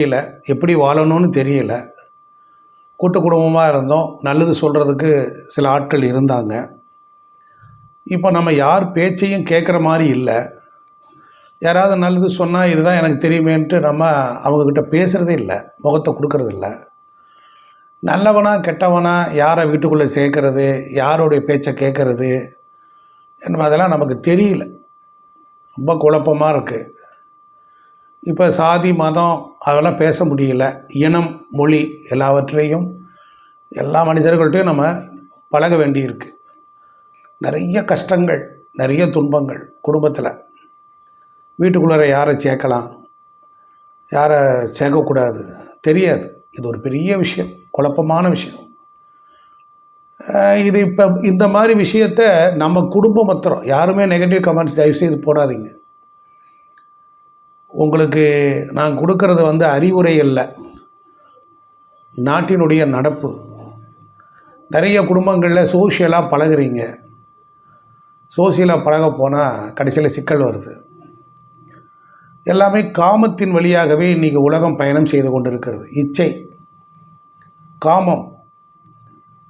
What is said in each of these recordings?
தெரியல. எப்படி வாழணும்னு தெரியல. கூட்டு குடும்பமாக இருந்தோம். நல்லது சொல்கிறதுக்கு சில ஆட்கள் இருந்தாங்க. இப்போ நம்ம யார் பேச்சையும் கேட்குற மாதிரி இல்லை. யாராவது நல்லது சொன்னால் இதுதான் எனக்கு தெரியுமேன்ட்டு நம்ம அவங்கக்கிட்ட பேசுகிறதே இல்லை. முகத்தை கொடுக்கறதில்ல நல்லவனா கெட்டவனா யாரை வீட்டுக்குள்ளே சேர்க்கறது யாருடைய பேச்சை கேட்குறது என்பதெல்லாம் நமக்கு தெரியல. ரொம்ப குழப்பமாக இருக்குது இப்போ சாதி மதம் அதெல்லாம் பேச முடியல. இனம் மொழி எல்லாவற்றையும் எல்லா மனிதர்கள்ட்டையும் நம்ம பழக வேண்டியிருக்கு. நிறைய கஷ்டங்கள் நிறைய துன்பங்கள் குடும்பத்தில். வீட்டுக்குள்ளார யாரை சேர்க்கலாம் யாரை சேர்க்கக்கூடாது தெரியாது. இது ஒரு பெரிய விஷயம் குழப்பமான விஷயம். இது இப்போ இந்த மாதிரி விஷயத்த நம்ம குடும்பம் மாத்திரம் யாருமே நெகட்டிவ் கமெண்ட்ஸ் தயவுசெய்து போடாதீங்க. உங்களுக்கு நான் கொடுக்கறது வந்து அறிவுரை இல்லை நாட்டினுடைய நடப்பு. நிறைய குடும்பங்களில் சோஷியலாக பழகுறீங்க. சோசியலாக பழக போனால் கடைசியில் சிக்கல் வருது. எல்லாமே காமத்தின் வழியாகவே இன்றைக்கி உலகம் பயணம் செய்து கொண்டிருக்கிறது. இச்சை. காமம்.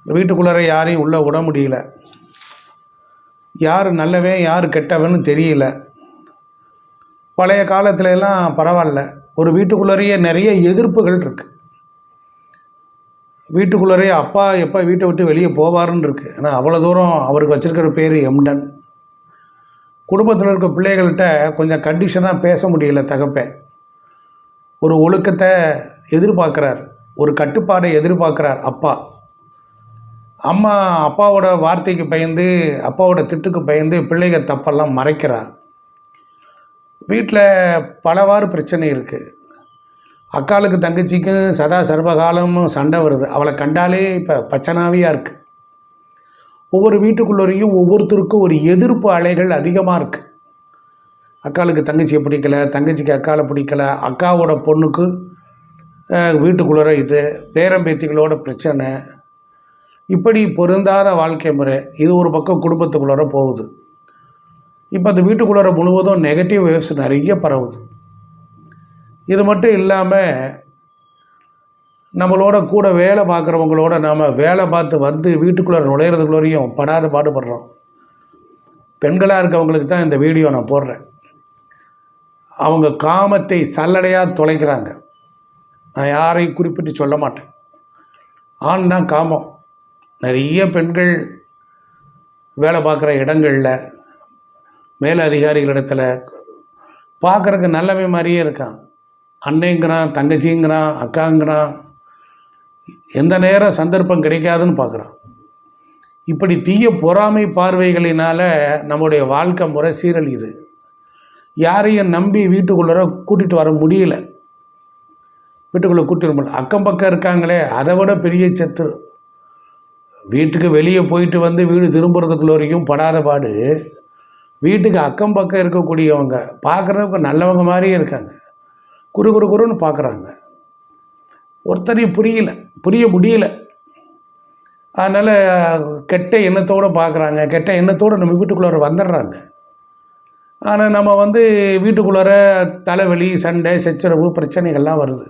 வீட்டுக்குள்ளார யாரையும் உள்ளே விட முடியல. யார் நல்லவன் யார் கெட்டவன்னு தெரியல. பழைய காலத்துல எல்லாம் பரவாயில்ல. ஒரு வீட்டுக்குள்ளேயே நிறைய எதிர்ப்புகள் இருக்குது வீட்டுக்குள்ளேயே அப்பா எப்போ வீட்டை விட்டு வெளியே போவாருன்னு இருக்குது ஏன்னா அவ்வளோ தூரம் அவருக்கு வச்சிருக்கிற பேர் எம்டன். குடும்பத்தில் இருக்க பிள்ளைகள்கிட்ட கொஞ்சம் கண்டிஷனாக பேச முடியல தகப்பேன் ஒரு ஒழுக்கத்தை எதிர்பார்க்குறார். ஒரு கட்டுப்பாடை எதிர்பார்க்குறார் அப்பா. அம்மா அப்பாவோட வார்த்தைக்கு பயந்து அப்பாவோட திட்டுக்கு பயந்து பிள்ளைகள் தப்பெல்லாம் மறைக்கிறார் வீட்டில் பலவாறு பிரச்சனை இருக்குது அக்காளுக்கு தங்கச்சிக்கும் சதா சர்வகாலமும் சண்டை வருது. அவளை கண்டாலே இப்போ பச்சனாவியாக இருக்குது ஒவ்வொரு வீட்டுக்குள்ளோரையும் ஒவ்வொருத்தருக்கும் ஒரு எதிர்ப்பு அலைகள் அதிகமாக இருக்குது அக்காளுக்கு தங்கச்சியை பிடிக்கல தங்கச்சிக்கு அக்காவை பிடிக்கல அக்காவோட பொண்ணுக்கு வீட்டுக்குள்ளே இது பேரம்பேத்திகளோட பிரச்சனை. இப்படி பொருந்தாத வாழ்க்கை முறை இது ஒரு பக்கம் குடும்பத்துக்குள்ளார போகுது. இப்போ அந்த வீட்டுக்குள்ளார முழுவதும் நெகட்டிவ் வேவ்ஸ் நிறைய பரவுது. இது மட்டும் இல்லாமல் நம்மளோட கூட வேலை பார்க்குறவங்களோட நாம் வேலை பார்த்து வந்து வீட்டுக்குள்ளே நுழையிறதுக்குள்ளேயும் படாத பாடுபடுறோம். பெண்களாக இருக்கவங்களுக்கு தான் இந்த வீடியோ நான் போடுறேன். அவங்க காமத்தை சல்லடையாக தொலைக்கிறாங்க. நான் யாரையும் குறிப்பிட்டு சொல்ல மாட்டேன். ஆண் தான் காமம். நிறைய பெண்கள் வேலை பார்க்குற இடங்களில் மேல அதிகாரிகளிடத்தில் பார்க்குறக்கு நல்லவே மாதிரியே இருக்கான். அன்னைங்கிறான் தங்கச்சிங்கிறான் அக்காங்கிறான். எந்த நேரம் சந்தர்ப்பம் கிடைக்காதுன்னு பார்க்குறான். இப்படி தீய பொறாமை பார்வைகளினால் நம்முடைய வாழ்க்கை முறை சீரழியுது. யாரையும் நம்பி வீட்டுக்குள்ளே கூட்டிகிட்டு வர முடியல. வீட்டுக்குள்ளே கூட்டிட்டு முடியல. அக்கம் பக்கம் இருக்காங்களே அதை விட பெரிய சத்துரு வீட்டுக்கு வெளியே போயிட்டு வந்து வீடு திரும்புறதுக்குள்ள வரைக்கும் படாத பாடு. வீட்டுக்கு அக்கம் பக்கம் இருக்கக்கூடியவங்க பார்க்குறதுக்கு நல்லவங்க மாதிரியே இருக்காங்க. குறு குறு குருன்னு பார்க்குறாங்க. ஒருத்தரையும் புரியல புரிய முடியல. அதனால் கெட்ட எண்ணத்தோடு பார்க்குறாங்க. கெட்ட எண்ணத்தோடு நம்ம வீட்டுக்குள்ளார வந்துடுறாங்க. ஆனால் நம்ம வந்து வீட்டுக்குள்ளார தலைவலி சண்டை சச்சரவு பிரச்சனைகள்லாம் வருது.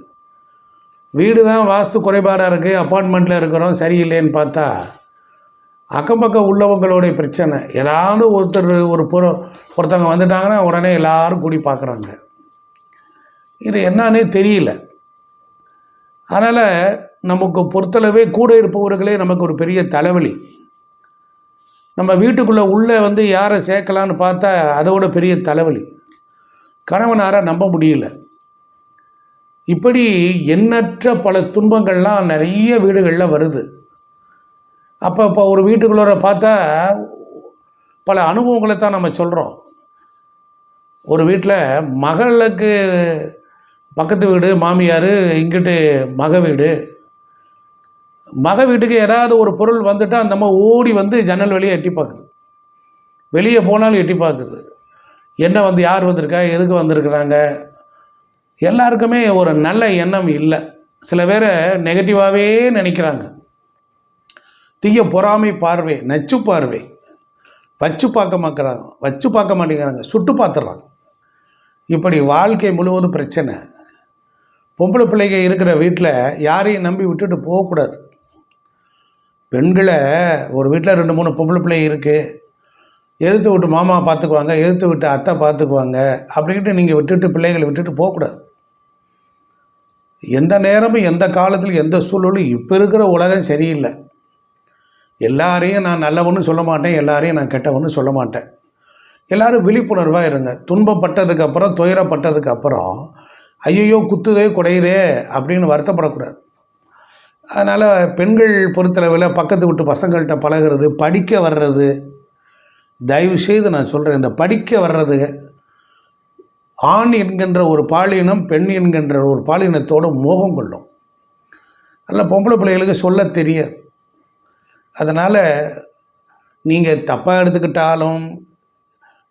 வீடு தான் வாஸ்து குறைபாடாக இருக்குது அப்பார்ட்மெண்ட்டில் இருக்கிறோம். சரியில்லைன்னு பார்த்தா அக்கம் பக்கம் உள்ளவங்களுடைய பிரச்சனை. ஏதாவது ஒருத்தர் ஒரு பொரு ஒருத்தவங்க வந்துட்டாங்கன்னா உடனே எல்லாரும் கூடி பார்க்குறாங்க. இது என்னன்னே தெரியல. அதனால் நமக்கு பொறுத்தளவே கூட இருப்பவர்களே நமக்கு ஒரு பெரிய தலைவலி. நம்ம வீட்டுக்குள்ளே உள்ளே வந்து யாரை சேர்க்கலான்னு பார்த்தா அதோட பெரிய தலைவலி. கணவனார நம்ப முடியல. இப்படி எண்ணற்ற பல துன்பங்கள்லாம் நிறைய வீடுகளில் வருது. அப்போ இப்போ ஒரு வீட்டுக்குள்ளே பார்த்தா பல அனுபவங்களை தான் நம்ம சொல்கிறோம் ஒரு வீட்டில் மகளுக்கு பக்கத்து வீடு மாமியார் இங்கிட்டு மக வீடு. மக வீட்டுக்கு ஏதாவது ஒரு பொருள் வந்துட்டால் அந்த அம்மா ஓடி வந்து ஜன்னல் வெளியே எட்டி பார்க்குது. வெளியே போனாலும் எட்டி பார்க்குது. என்ன வந்து யார் வந்திருக்கா எதுக்கு வந்திருக்கிறாங்க? எல்லாருக்குமே ஒரு நல்ல எண்ணம் இல்லை. சில பேரை நெகட்டிவாகவே நினைக்கிறாங்க. தீய பொறாமை பார்வை நச்சு பார்வை. வச்சு பார்க்க மாக்கிறாங்க வச்சு பார்க்க மாட்டேங்கிறாங்க சுட்டு பார்த்துட்றாங்க. இப்படி வாழ்க்கை முழுவதும் பிரச்சனை. பொம்பளை பிள்ளைங்க இருக்கிற வீட்டில் யாரையும் நம்பி விட்டுட்டு போகக்கூடாது. பெண்களை ஒரு வீட்டில் ரெண்டு மூணு பொம்பளை பிள்ளைங்க இருக்குது எதிர்த்து விட்டு மாமா பார்த்துக்குவாங்க எதிர்த்து விட்டு அத்தை பார்த்துக்குவாங்க அப்படின்ட்டு நீங்கள் விட்டுட்டு பிள்ளைகளை விட்டுட்டு போகக்கூடாது. எந்த நேரமும் எந்த காலத்தில் எந்த சூழலும் இப்போ இருக்கிற உலகம் சரியில்லை. எல்லாரையும் நான் நல்லவனு சொல்ல மாட்டேன் எல்லாரையும் நான் கெட்டவனு சொல்ல மாட்டேன். எல்லாரும் விழிப்புணர்வாக இருங்க. துன்பப்பட்டதுக்கப்புறம் துயரப்பட்டதுக்கப்புறம் ஐயையோ குத்துதே குடையுதே அப்படின்னு வருத்தப்படக்கூடாது. அதனால் பெண்கள் பொறுத்தளவில் பக்கத்து விட்டு பசங்கள்கிட்ட பழகிறது படிக்க வர்றது தயவு செய்து நான் சொல்கிறேன் இந்த படிக்க வர்றது ஆண் என்கின்ற ஒரு பாலினம் பெண் என்கின்ற ஒரு பாலினத்தோடு மோகம் கொள்ளும். அதில் பொம்பளை பிள்ளைகளுக்கு சொல்ல தெரியாது. அதனால் நீங்கள் தப்பாக எடுத்துக்கிட்டாலும்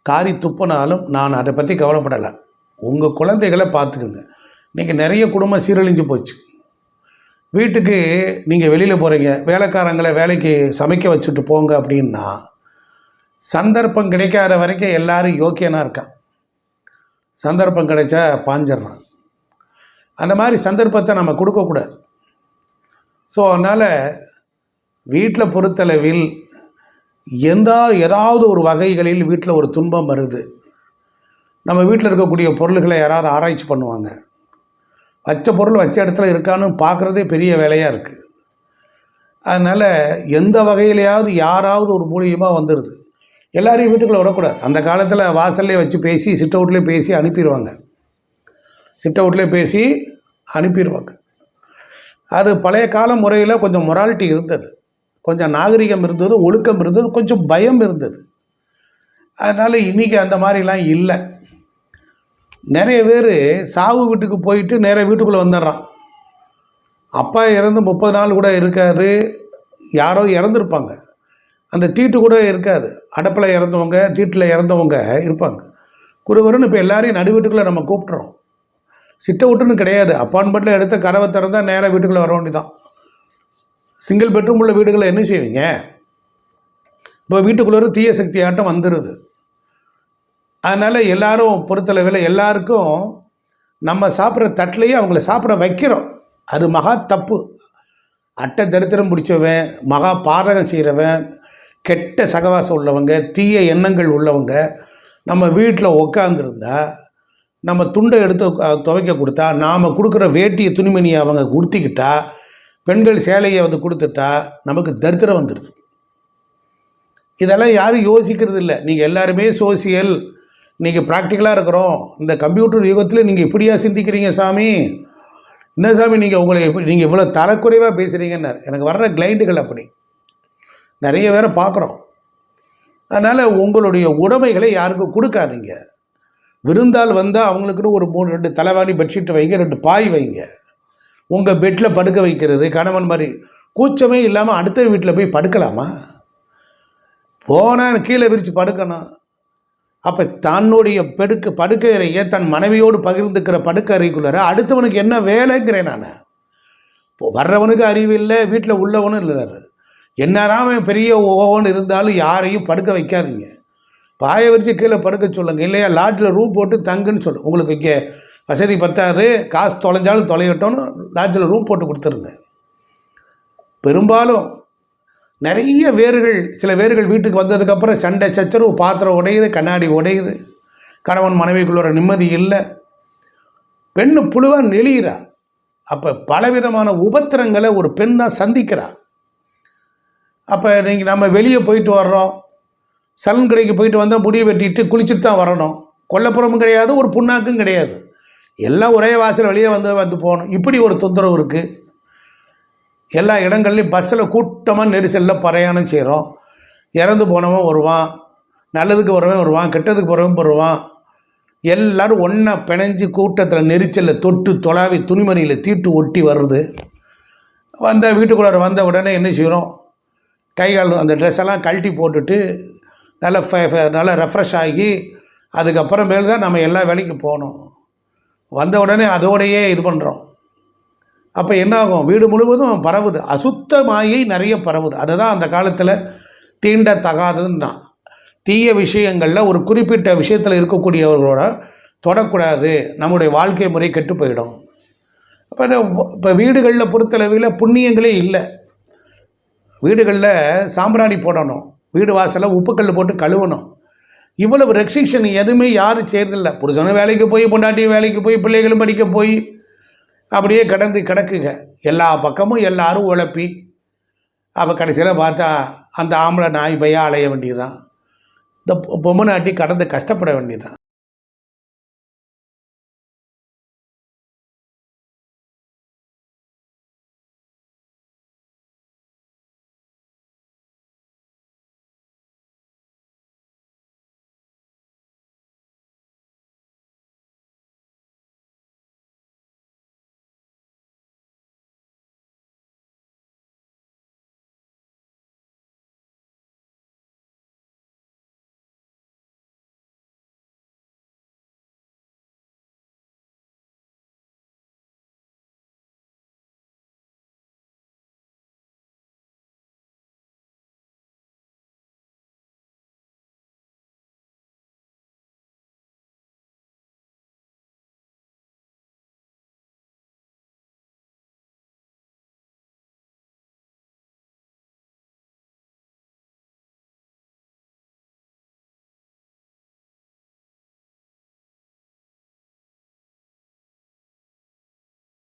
காரி துப்பினாலும் நான் அதை பற்றி கவலைப்படலை. உங்கள் குழந்தைகளை பார்த்துக்குங்க. இன்றைக்கி நிறைய குடும்பம் சீரழிஞ்சு போச்சு. வீட்டுக்கு நீங்கள் வெளியில் போகிறீங்க வேலைக்காரங்களை வேலைக்கு சமைக்க வச்சுட்டு போங்க அப்படின்னா சந்தர்ப்பம் கிடைக்காத வரைக்கும் எல்லோரும் யோக்கியனாக இருக்கான் சந்தர்ப்பம் கிடைச்சா பாஞ்சிடறான் அந்த மாதிரி சந்தர்ப்பத்தை நம்ம கொடுக்கக்கூடாது. ஸோ அதனால் வீட்டில் பொறுத்தளவில் எந்த ஏதாவது ஒரு வகைகளில் வீட்டில் ஒரு துன்பம் வருது. நம்ம வீட்டில் இருக்கக்கூடிய பொருள்களை யாராவது ஆராய்ச்சி பண்ணுவாங்க. வச்ச பொருள் வச்ச இடத்துல இருக்கான்னு பார்க்குறதே பெரிய வேலையாக இருக்குது அதனால் எந்த வகையிலையாவது யாராவது ஒரு மூலியமாக வந்துடுது எல்லாரையும் வீட்டுக்குள்ளே விடக்கூடாது. அந்த காலத்தில் வாசல்லே வச்சு பேசி சிட் அவுட்லேயே பேசி அனுப்பிடுவாங்க சிட் அவுட்லேயே பேசி அனுப்பிடுவாங்க அது பழைய கால முறையில் கொஞ்சம் மொராலிட்டி இருந்தது. கொஞ்சம் நாகரிகம் இருந்தது ஒழுக்கம் இருந்தது கொஞ்சம் பயம் இருந்தது. அதனால் இன்றைக்கி அந்த மாதிரிலாம் இல்லை. நிறைய பேர் சாவு வீட்டுக்கு போயிட்டு நேராக வீட்டுக்குள்ளே வந்துடுறான். அப்பா இறந்து முப்பது நாள் கூட இருக்காது. யாரோ இறந்துருப்பாங்க. அந்த தீட்டு கூட இருக்காது. அடப்பில் இறந்தவங்க தீட்டில் இறந்தவங்க இருப்பாங்க. குருவருன்னு இப்போ எல்லாரையும் நடு வீட்டுக்குள்ளே நம்ம கூப்பிட்றோம் சிட்ட விட்டுன்னு கிடையாது. அப்பார்ட்மெண்ட்டில் எடுத்த கதவை திறந்தால் நேராக வீட்டுக்குள்ளே வர வேண்டியதான் சிங்கிள் பெட்ரூம் உள்ள வீடுகளை என்ன செய்வீங்க? இப்போ வீட்டுக்குள்ளே ஒரு தீய சக்தி ஆட்டம் வந்துடுது அதனால் எல்லாரும் பொறுத்தளவில் எல்லாருக்கும் நம்ம சாப்பிட்ற தட்டிலையே அவங்கள சாப்பிட வைக்கிறோம். அது மகா தப்பு. அட்டை தரித்திரம் பிடிச்சவன் மகா பாதகம் செய்கிறவன் கெட்ட சகவாசம் உள்ளவங்க தீய எண்ணங்கள் உள்ளவங்க நம்ம வீட்டில் உக்காந்துருந்தா நம்ம துண்டை எடுத்து துவைக்க கொடுத்தா நாம் கொடுக்குற வேட்டியை துணிமணியை அவங்க கொடுத்திக்கிட்டா பெண்கள் சேலையை வந்து கொடுத்துட்டா நமக்கு தரித்திரம் வந்துடுது இதெல்லாம் யாரும் யோசிக்கிறது இல்லை நீங்கள் எல்லாருமே சோசியல் நீங்கள் ப்ராக்டிக்கலாக இருக்கிறோம். இந்த கம்ப்யூட்டர் யுகத்தில் நீங்கள் இப்படியா சிந்திக்கிறீங்க சாமி? என்ன சாமி நீங்கள் உங்களை நீங்கள் இவ்வளோ தரக்குறைவாக பேசுகிறீங்கன்னார் எனக்கு வர்ற கிளைண்ட்டுகள் அப்படி. நிறைய பேரை பார்க்குறோம். அதனால் உங்களுடைய உடைமைகளை யாருக்கும் கொடுக்காதீங்க. விருந்தால் வந்தால் அவங்களுக்குன்னு ஒரு மூணு ரெண்டு தலைவாணி பெட்ஷீட் வைங்க ரெண்டு பாய் வைங்க. உங்கள் பெட்டில் படுக்க வைக்கிறது கணவன் மாதிரி கூச்சமே இல்லாமல் அடுத்த வீட்டில் போய் படுக்கலாமா? போனால் கீழே விரித்து படுக்கணும். அப்போ தன்னுடைய பெடுக்க படுக்கையறையை தன் மனைவியோடு பகிர்ந்துக்கிற படுக்கறைக்குள்ளார அடுத்தவனுக்கு என்ன வேலைங்கிறேன் நான். இப்போ வர்றவனுக்கு அறிவு இல்லை வீட்டில் உள்ளவனும் இல்லை. என்னதான் அவன் பெரிய ஓவன் இருந்தாலும் யாரையும் படுக்க வைக்காதீங்க. பாயை விரித்து கீழே படுக்க சொல்லுங்கள் இல்லையா லாட்ஜில் ரூம் போட்டு தங்குன்னு சொல்லு. உங்களுக்கு இங்கே வசதி பத்தாது காசு தொலைஞ்சாலும் தொலையட்டோன்னு லாட்ஜில் ரூம் போட்டு கொடுத்துருங்க பெரும்பாலும் நிறைய வேர்கள் சில வேர்கள் வீட்டுக்கு வந்ததுக்கப்புறம் சண்டை சச்சரவு பாத்திரம் உடையுது கண்ணாடி உடையுது. கணவன் மனைவிக்குள்ள நிம்மதி இல்லை. பெண்ணு புழுவாக நெளிகிறா அப்போ பலவிதமான உபத்திரங்களை ஒரு பெண் தான் சந்திக்கிறா. அப்போ நீங்கள் நம்ம வெளியே போயிட்டு வர்றோம். சலன் கடைக்கு போயிட்டு வந்தால் முடியை வெட்டிட்டு குளிச்சுட்டு தான் வரணும். கொல்லப்புறமும் கிடையாது ஒரு புண்ணாக்கும் கிடையாது. எல்லாம் ஒரே வாசல் வெளியே வந்து வந்து போகணும். இப்படி ஒரு தொந்தரவு இருக்குது எல்லா இடங்கள்லையும் பஸ்ஸில் கூட்டமாக நெரிசலில் பிரயாணம் செய்கிறோம் இறந்து போனவன் வருவான். நல்லதுக்கு வரவன் வருவான். கெட்டதுக்கு போகிறவன் வருவான். எல்லோரும் ஒன்றா பிணைஞ்சு கூட்டத்தில் நெரிச்சலில் தொட்டு தொலாவி துணிமணியில் தீட்டு ஒட்டி வருது வந்த வீட்டுக்குள்ளார வந்த உடனே என்ன செய்கிறோம் கை கால் அந்த ட்ரெஸ் எல்லாம் கழட்டி போட்டுட்டு நல்லா ஃப- நல்லா ரெஃப்ரெஷ் ஆகி அதுக்கப்புறமேல் தான் நம்ம எல்லா வேலைக்கும் போகணும். வந்த உடனே அதோடையே இது பண்ணுறோம் அப்போ என்னாகும்? வீடு முழுவதும் பரவுது. அசுத்த மாயை நிறைய பரவுது. அதுதான் அந்த காலத்தில் தீண்டத்தகாததுன்னா. தீய விஷயங்களில் ஒரு குறிப்பிட்ட விஷயத்தில் இருக்கக்கூடியவர்களோட தொடக்கூடாது. நம்முடைய வாழ்க்கை முறை கெட்டு போயிடும். அப்போ இப்போ வீடுகளில் பொறுத்தளவில் புண்ணியங்களே இல்லை. வீடுகளில் சாம்பிராணி போடணும். வீடு வாசலில் உப்புக்கல் போட்டு கழுவணும். இவ்வளவு ரெஸ்ட்ரிக்ஷன் எதுவுமே யாரும் செய்கிறதில்ல புருஷனும் வேலைக்கு போய் பொண்டாட்டியும் வேலைக்கு போய் பிள்ளைகளும் படிக்க போய் அப்படியே கடந்து கிடக்குங்க. எல்லா பக்கமும் எல்லாரும் உழப்பி அப்போ கடைசியில் பார்த்தா அந்த ஆம்பளை நாய் பையா அலைய வேண்டியதுதான். இந்த பொம்மை நாட்டி கடந்து கஷ்டப்பட வேண்டியதுதான்.